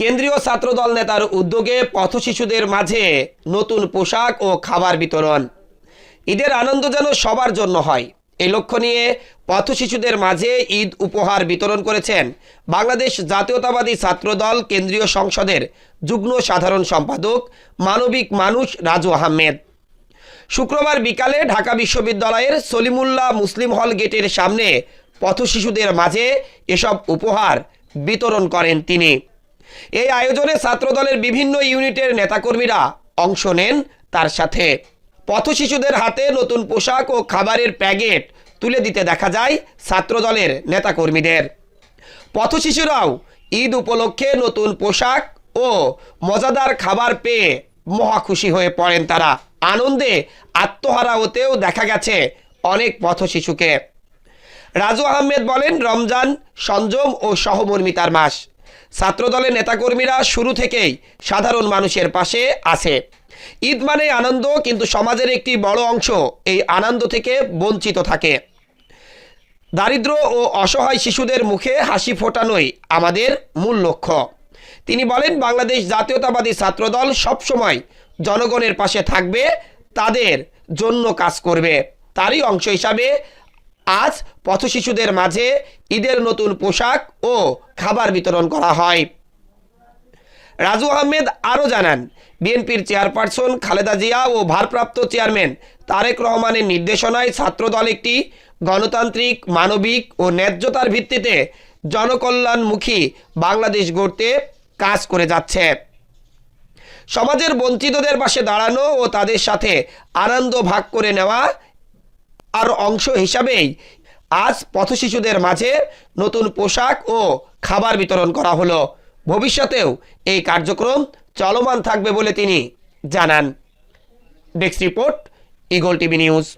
কেন্দ্রীয় ছাত্রদল নেতার উদ্যোগে পথ শিশুদের মাঝে নতুন পোশাক ও খাবার বিতরণ। ঈদের আনন্দ যেন সবার জন্য হয়। এই লক্ষ্য নিয়ে পথ শিশুদের মাঝে ঈদ উপহার বিতরণ করেছেন বাংলাদেশ জাতীয়তাবাদী ছাত্রদল কেন্দ্রীয় সংসদের যুগ্ম সাধারণ সম্পাদক মানবিক মানুষ রাজু আহমেদ। শুক্রবার বিকালে ঢাকা বিশ্ববিদ্যালয়ের সলিমুল্লাহ মুসলিম হল গেটের সামনে পথ শিশুদের মাঝে এসব উপহার বিতরণ করেন তিনি। এই আয়োজনে ছাত্রদলের বিভিন্ন ইউনিটের নেতাকর্মীরা অংশ নেন তার সাথে। পথ শিশুদের হাতে নতুন পোশাক ও খাবারের প্যাকেট তুলে দিতে দেখা যায় ছাত্রদলের নেতাকর্মীদের। পথ শিশুরাও ঈদ উপলক্ষে নতুন পোশাক ও মজাদার খাবার পেয়ে মহা খুশি হয়ে পড়েন তারা। আনন্দে আত্মহারা হতেও দেখা গেছে অনেক পথ শিশুকে। রাজু আহমেদ বলেন, রমজান সংযম ও সহমর্মিতার মাস। ছাত্রদলের নেতাকর্মীরা শুরু থেকেই সাধারণ মানুষের পাশে আছে। ঈদ মানে আনন্দ, কিন্তু সমাজের একটি বড় অংশ এই আনন্দ থেকে বঞ্চিত থাকে। দারিদ্র ও অসহায় শিশুদের মুখে হাসি ফোটানোই আমাদের মূল লক্ষ্য। তিনি বলেন, বাংলাদেশ জাতীয়তাবাদী ছাত্রদল সবসময় জনগণের পাশে থাকবে, তাদের জন্য কাজ করবে। তারই অংশ হিসাবে আজ পথ শিশুদের মাঝে ঈদের নতুন পোশাক ও খাবার বিতরণ করা হয়। রাজু আহমেদ আরও জানান, বিএনপির চেয়ারপারসন খালেদা জিয়া ও ভারপ্রাপ্ত চেয়ারম্যান তারেক রহমানের নির্দেশনায় ছাত্রদল একটি গণতান্ত্রিক, মানবিক ও ন্যায্যতার ভিত্তিতে জনকল্যাণমুখী বাংলাদেশ গড়তে কাজ করে যাচ্ছে। সমাজের বঞ্চিতদের পাশে দাঁড়ানো ও তাদের সাথে আনন্দ ভাগ করে নেওয়া আর অংশ হিসাবেই আজ পথ শিশুদের মাঝে নতুন পোশাক ও খাবার বিতরণ করা হলো। ভবিষ্যতেও এই কার্যক্রম চলমান থাকবে বলে তিনি জানান। Desk report, Eagle TV news.